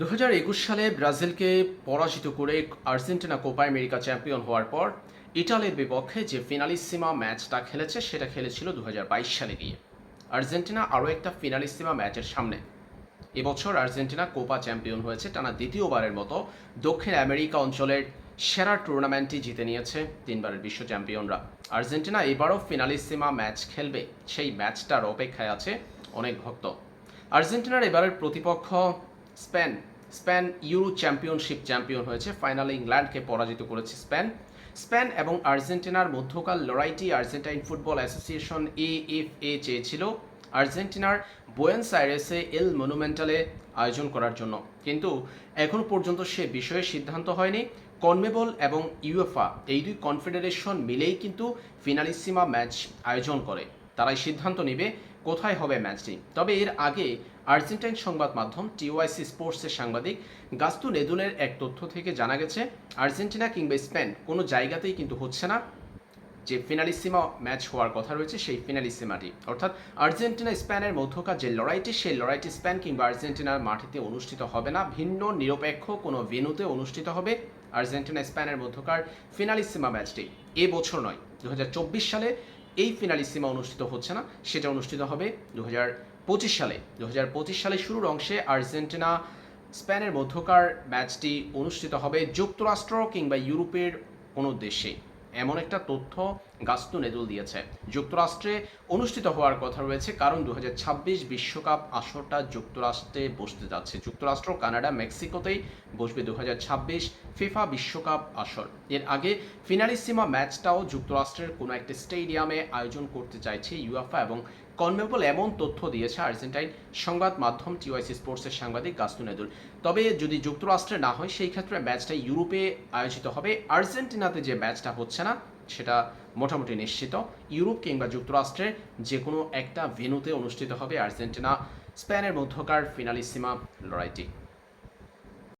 দু হাজার একুশ সালে ব্রাজিলকে পরাজিত করে আর্জেন্টিনা কোপা আমেরিকা চ্যাম্পিয়ন হওয়ার পর ইটালির বিপক্ষে যে ফিনালিসিমা ম্যাচটা খেলেছে, সেটা খেলেছিল দু হাজার বাইশ সালে গিয়ে। আর্জেন্টিনা আরও একটা ফিনালিসিমা ম্যাচের সামনে। এবছর আর্জেন্টিনা কোপা চ্যাম্পিয়ন হয়েছে টানা দ্বিতীয়বারের মতো দক্ষিণ আমেরিকা অঞ্চলের সেরা টুর্নামেন্টটি জিতে নিয়েছে তিনবারের বিশ্ব চ্যাম্পিয়নরা। আর্জেন্টিনা এবারও ফিনালিসিমা ম্যাচ খেলবে, সেই ম্যাচটার অপেক্ষায় আছে অনেক ভক্ত। আর্জেন্টিনার এবারের প্রতিপক্ষ Spain Spain Euro championship champion হয়েছে, ফাইনালে ইংল্যান্ডকে পরাজিত করেছে স্পেন। স্পেন এবং আর্জেন্টিনার মধ্যকাল লড়াইটি Argentine football association A F A চেয়েছিল, আর্জেন্টিনার বোয়েন্স আইরেসে এল মনুমেন্টালে আয়োজন করার জন্য। কিন্তু এখন পর্যন্ত সে বিষয়ে সিদ্ধান্ত হয়নি। কনমেবল এবং ইউএফা, এই দুই কনফেডারেশন মিলেই কিন্তু ফিনালিসিমা ম্যাচ আয়োজন করে। তারাই সিদ্ধান্ত নেবে কোথায় হবে ম্যাচটি। তবে এর আগে আর্জেন্টাইন সংবাদ মাধ্যম টিওয়াইসি স্পোর্টসের সাংবাদিক গাস্তু নেদুনের এক তথ্য থেকে জানা গেছে, আর্জেন্টিনা কিংবা স্পেন কোনো জায়গাতেই কিন্তু হচ্ছে না। যে ফিনালিসিমা ম্যাচ হওয়ার কথা রয়েছে, সেই ফিনালিসিমাটি। অর্থাৎ আর্জেন্টিনা স্পেনের মধ্যকার যে লড়াইটি, সেই লড়াইটি স্পেন কিংবা আর্জেন্টিনার মাটিতে অনুষ্ঠিত হবে না। ভিন্ন, নিরপেক্ষ কোনো ভেন্যুতে অনুষ্ঠিত হবে আর্জেন্টিনা স্পেনের মধ্যকার ফিনালিসিমা ম্যাচটি। এ বছর নয় দু সালে এই ফিনালিসিমা অনুষ্ঠিত হচ্ছে না, সেটা অনুষ্ঠিত হবে দু পঁচিশ সালে। দু সালে শুরুর অংশে আর্জেন্টিনা, স্পেনের মধ্যকার ম্যাচটি অনুষ্ঠিত হবে যুক্তরাষ্ট্র কিংবা ইউরোপের কোনো দেশে। এমন একটা তথ্য গাস্তু নেদুল দিয়েছে। যুক্তরাষ্ট্রে অনুষ্ঠিত হওয়ার কথা রয়েছে, কারণ দু বিশ্বকাপ আসরটা যুক্তরাষ্ট্রে বসতে যাচ্ছে। যুক্তরাষ্ট্র, কানাডা, মেক্সিকোতেই বসবে দু হাজার ছাব্বিশ ফিফা বিশ্বকাপ আসর। এর আগে ফিনালিসিমা ম্যাচটাও যুক্তরাষ্ট্রের কোনো একটি স্টেডিয়ামে আয়োজন করতে চাইছে ইউএফা এবং কনমেবল এমন তথ্য দিয়েছে আর্জেন্টাইন সংবাদ মাধ্যম টিওয়াইসি স্পোর্টসের সাংবাদিক গাস্তুনেদুল তবে যদি যুক্তরাষ্ট্রে না হয়, সেই ক্ষেত্রে ম্যাচটা ইউরোপে আয়োজিত হবে। আর্জেন্টিনাতে যে ম্যাচটা হচ্ছে না সেটা মোটামুটি নিশ্চিত। ইউরোপ কিংবা যুক্তরাষ্ট্রের যে কোনো একটা ভেনুতে অনুষ্ঠিত হবে আর্জেন্টিনা, স্পেনের মধ্যকার ফিনালিসিমা লড়াইটি।